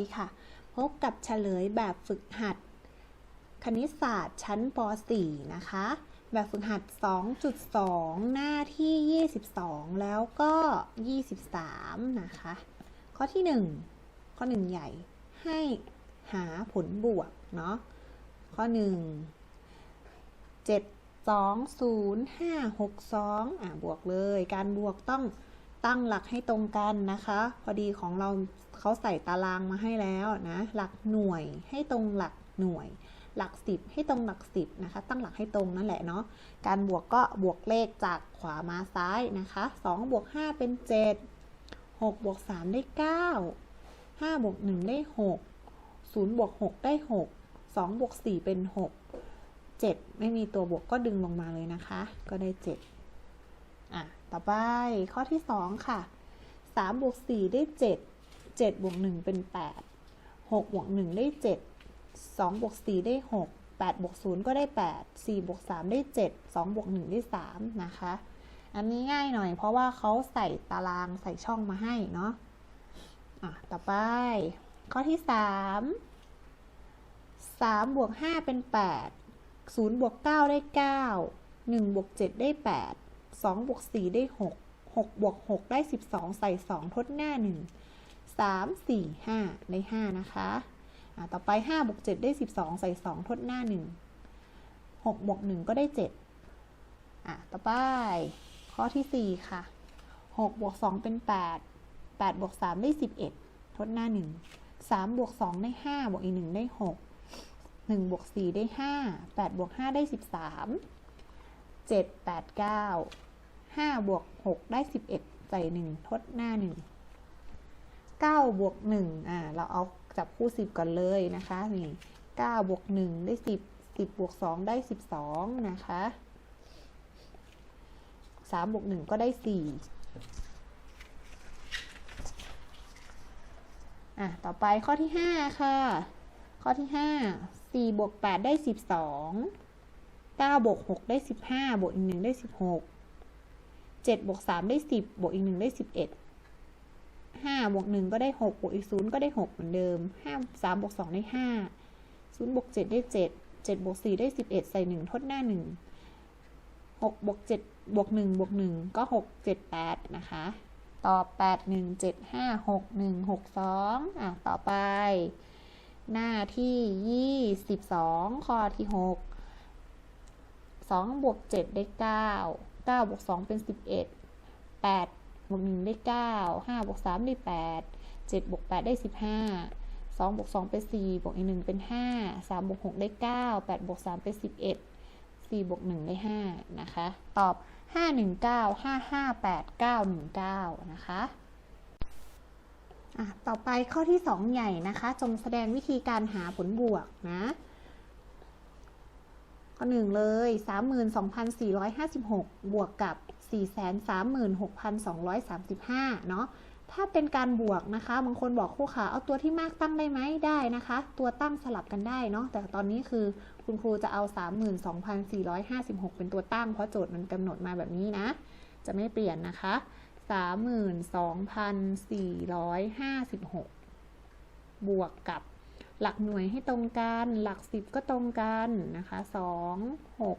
ดีค่ะ พบกับเฉลยแบบฝึกหัด คณิตศาสตร์ชั้นป .4 นะคะ แบบฝึกหัด 2.2 หน้าที่ 22 แล้วก็ 23 นะคะ ข้อที่ 1 ข้อ 1 ใหญ่ ให้หาผลบวก เนาะ ข้อ 1 7 2 0 5 6 2อะบวกเลย การบวกต้อง ตั้งหลักให้ตรงกันนะคะ พอดีของเราเขาใส่ตารางมาให้แล้วนะ หลักหน่วยให้ตรงหลักหน่วย หลักสิบให้ตรงหลักสิบนะคะ ตั้งหลักให้ตรงนั่นแหละเนาะ การบวกก็บวกเลขจากขวามาซ้ายนะคะ2บวก5เป็น 7 6บวก3ได้ 9 5บวก1ได้ 6 0บวก6ได้ 6 2บวก4เป็น 6 7 ไม่มีตัวบวกก็ดึงลงมาเลยนะคะ ก็ได้ 7 อะ ต่อไปข้อที่ 2 ค่ะ3บวก4ได้ 7 7บวก1เป็น 8 6บวก1ได้ 7 2บวก4ได้ 6 8บวก0ก็ได้ 8 4บวก3ได้ 7 2บวก1ได้3นะคะ อันนี้ง่ายหน่อยเพราะว่าเขาใส่ตารางใส่ช่องมาให้เนาะอะต่อไป ข้อที่ 3 3บวก5เป็น 8 0บวก9ได้ 9 1บวก7ได้ 8 2บวก4ได้ 6 6บวก6ได้ 12 ใส่ 2 ทดหน้า 1 3 4 5 ได้ 5 นะคะะต่อไป5บวก7ได้ 12 ใส่ 2 ทดหน้า 1 6บวก1ก็ได้ 7 อะ ต่อไป ข้อที่ 4 ค่ะ 6บวก2เป็น 8 8บวก3ได้ 11 ทดหน้า 1 3บวก2ได้ 5 บวกอีก 1 ได้ 6 1บวก4ได้ 5 8บวก5ได้ 13 7 8 9 5บวก6ได้ 11 ใส่ 1 ทดหน้า 1 9บวก1อ่าเราเอาจับคู่ 10 ก่อนเลยนะคะนี่9บวก1ได้ 10 10บวก2ได้ 12 นะคะ3บวก1ก็ได้ 4 อะ ต่อไปข้อที่ 5 ค่ะ ข้อที่ 5 4บวก8ได้ 12 9บวก6ได้ 15 บวกอีก1ได้ 16 7บวก3ได้ 10 บวกอีก 1 ได้ 11 5บวก1ก็ได้ 6 บวกอีก 0 ก็ได้ 6 เหมือนเดิม 5 3บวก2ได้ 5 0บวก7ได้ 7 7บวก4ได้ 11 ใส่ 1 ทดหน้า 1 6บวก7บวก1บวก1ก็ 6 7 8 นะคะ ตอบ 8 1 7 5 6 1 6 2อะต่อไป หน้าที่ 22 ข้อที่ 6 2บวก7ได้ 9 9บวก2เป็น 11 8บวก1ได้ 9 5บวก3ได้ 8 7บวก8ได้ 15 2บวก2เป็น 4 บวกอีก 1 เป็น 5 3บวก6ได้ 9 8บวก3เป็น 11 4บวก1ได้ 5 นะคะ ตอบ 519 558 919 นะคะต่อไปข้อที่ 2 ใหญ่นะคะ จงแสดงวิธีการหาผลบวกนะ ข้อหนึ่งเลย 32,456 บวกกับ 436,235 เนาะ ถ้าเป็นการบวกนะคะ บางคนบอกครูขาเอาตัวที่มากตั้งได้ไหมได้นะคะ ตัวตั้งสลับกันได้เนาะ แต่ตอนนี้คือคุณครูจะเอา 32,456 เป็นตัวตั้ง เพราะโจทย์มันกำหนดมาแบบนี้นะ จะไม่เปลี่ยนนะคะ 32,456 บวกกับ หลักหน่วยให้ตรงกัน หลักสิบก็ตรงกันนะคะสองหก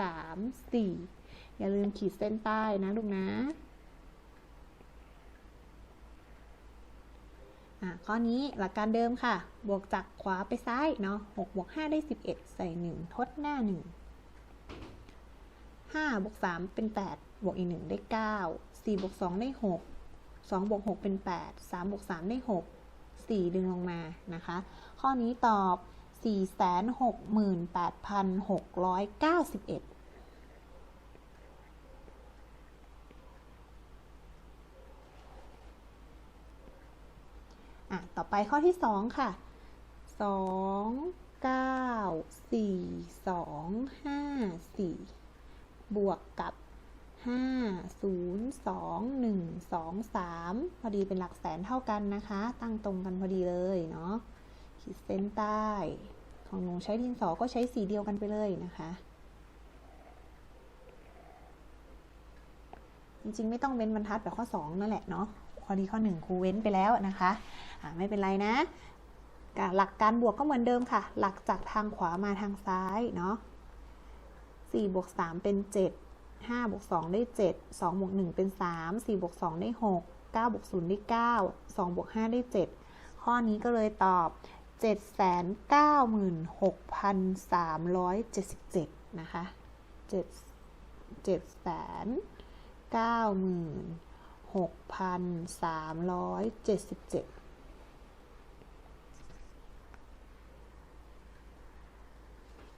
สามสี่อย่าลืมขีดเส้นใต้นะลูกนะข้อนี้หลักการเดิมค่ะ บวกจากขวาไปซ้ายเนาะหกบวกห้าได้สิบเอ็ดใส่หนึ่งทดหน้าหนึ่งห้าบวกสามเป็นแปดบวกอีกหนึ่งได้เก้าสี่บวกสองได้หกสองบวกหกเป็นแปดสามบวกสามได้ห กสี่ดึงลงมานะคะ ข้อนี้ตอบ 468,691อะ ต่อไปข้อที่ 2 ค่ะ 2 9 4 2 5 4 บวกกับ 5 0 2 1 2 3พอดีเป็นหลักแสนเท่ากันนะคะ ตั้งตรงกันพอดีเลยเนาะขีดเส้นใต้ ของหนูใช้ดินสอก็ใช้สีเดียวกันไปเลยนะคะ จริงๆ ไม่ต้องเว้นบรรทัดแบบข้อ 2 นั่นแหละเนาะพอดีข้อ 1ครูเว้นไปแล้วนะคะะไม่เป็นไรนะอะหลักการบวกก็เหมือนเดิมค่ะ หลักจากทางขวามาทางซ้ายเนาะ4บวก3เป็น 7 5บวก2ได้ 7 2บวก1เป็น 3 4บวก2ได้ 6 9บวก0ได้ 9 2บวก5ได้ 7 ข้อนี้ก็เลยตอบ 796,377 นะคะ 7 796,377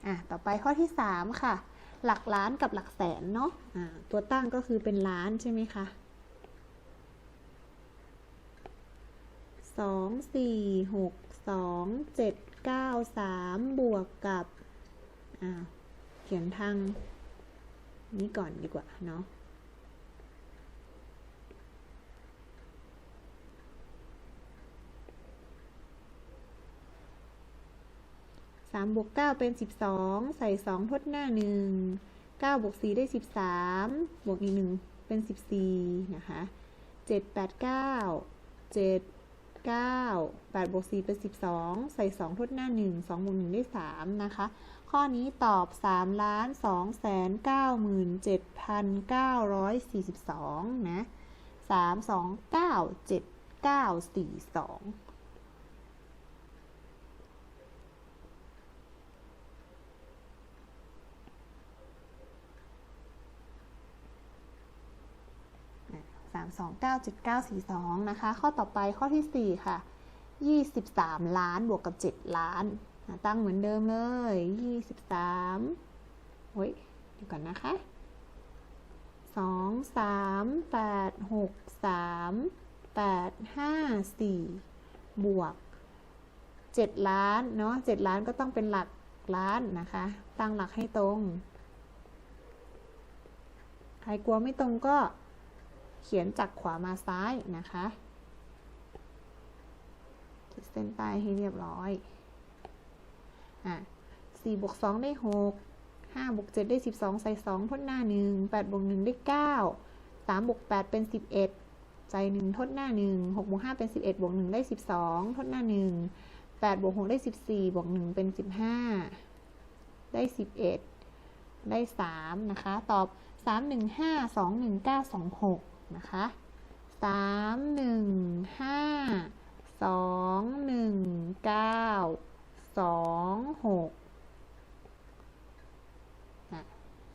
อะ ต่อไปข้อที่ 3 ค่ะ หลักล้านกับหลักแสนเนาะะตัวตั้งก็คือเป็นล้านใช่ไหมคะสองสี่หกสองเจ็ดเก้าสามบวกกับเขียนทางนี้ก่อนดีกว่าเนาะ 3บวก9เป็น 12 ใส่ 2 ทดหน้า 1 9บวก4ได้ 13 บวกอีก 1 เป็น 14 นะคะ 7 8 9 7 9 8บวก4เป็น 12 ใส่ 2 ทดหน้า 1 2บวก1ได้ 3 นะคะ ข้อนี้ตอบ 3 ล้าน2แสน9 7 9 4 2 นะ 3 2 9 7 9 4 2 29.942 นะคะ ข้อต่อไปข้อที่ 4 ค่ะ 23 ล้านบวกกับ 7 ล้าน ตั้งเหมือนเดิมเลย 23 โอ้ยเดี๋ยวก่อนนะคะ 2 3 8 6 3 8 5 4 บวก 7 ล้านเนาะ7ล้านก็ต้องเป็นหลักล้านนะคะ ตั้งหลักให้ตรง ใครกลัวไม่ตรงก็ เขียนจากขวามาซ้ายนะคะขีดเส้นใต้ให้เรียบร้อยอะ4บวก2ได้ 6 5บวก7ได้ 12 ใส่ 2 ทดหน้า 1 8บวก1ได้ 9 3บวก8เป็น 11 ใส่ 1 ทดหน้า 1 6บวก5เป็น 11 บวก 1 ได้ 12 ทดหน้า 1 8บวก6ได้ 14 บวก 1 เป็น 15 ได้ 11 ได้ 3 นะคะ ตอบ 3 1 5 2 1 9 2 6 นะคะสามหนึ่งห้าสองหนึ่งเก้าสองหก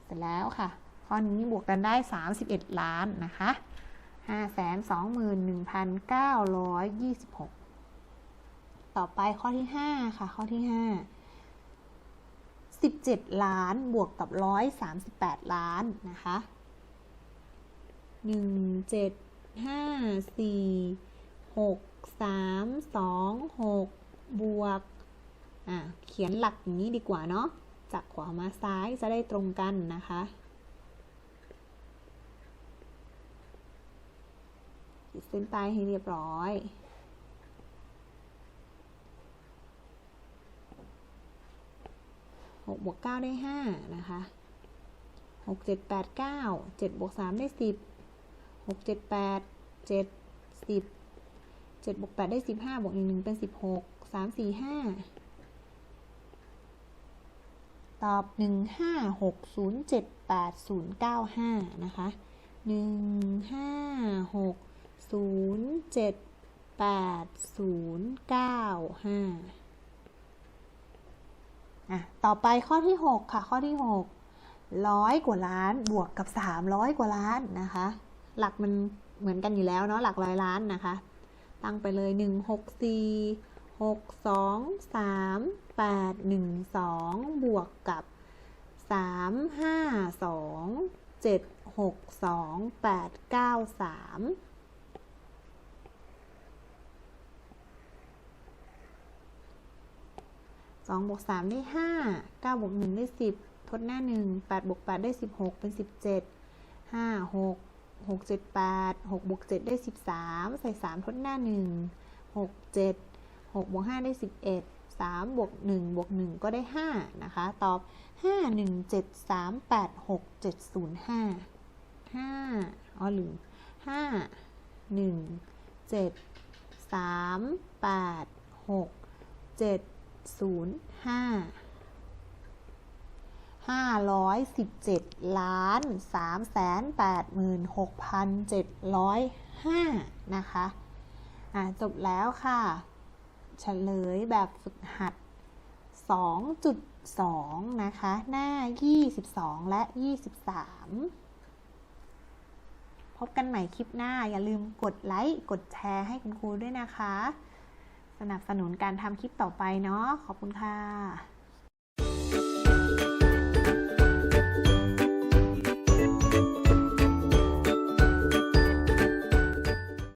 เสร็จแล้วค่ะ ข้อนี้บวกกันได้ 31 ล้านนะคะ 521,926 ต่อไปข้อที่ 5 ค่ะ ข้อที่ 5 17 ล้านบวกกับ 138 ล้านนะคะหนึ่งเจ็ดห้าสี่หกสามสองหกบวก อะ เขียนหลักอย่างนี้ดีกว่าเนาะ จากขวามาซ้ายจะได้ตรงกันนะคะขีดเส้นใต้ให้เรียบร้อย 6บวก9ได้ 5 นะคะ6 7 8 9 7บวก3ได้ 10 6 7 8 7 10 7บวก8ได้ 15บวก1 1เป็น 16 3 4 5 ตอบ 1 5 6 0 7 8 0 9 5 นะคะ 1 5 6 0 7 8 0 9 5 อะต่อไปข้อที่หกค่ะ ข้อที่หกร้อยกว่าล้านบวกกับสามร้อยกว่าล้านนะคะ หลักมันเหมือนกันอยู่แล้วเนาะหลักร้อยล้านนะคะ ตั้งไปเลย 1 6 4 6 2 3 8 1 2 บวกกับ 3 5 2 7 6 2 8 9 3 2บวก3ได้ 5 9บวก1ได้ 10 ทดหน้า 1 8บวก8ได้ 16 เป็น 17 5 6 6 7 8 6บวก7ได้ 13 ใส่ 3 ทดหน้า 1 6 7 6บวก5ได้ 11 3บวก1บวก1ก็ได้ 5 นะคะ ตอบ 5 1 7 3 8 6 7 0 5 5อ๋อลืม5 1 7 3 8 6 7 ศูนย์ห้าห้าร้อยสิบเจ็ดล้านสามแสนแปดหมื่นหกพันเจ็ดร้อยห้านะคะอะจบแล้วค่ะเฉลยแบบฝึกหัด 2.2 นะคะ หน้า 22 และ 23 พบกันใหม่คลิปหน้า อย่าลืมกดไลค์ กดแชร์ให้คุณครูด้วยนะคะ สนับสนุนการทำคลิปต่อไปเนาะขอบคุณค่ะ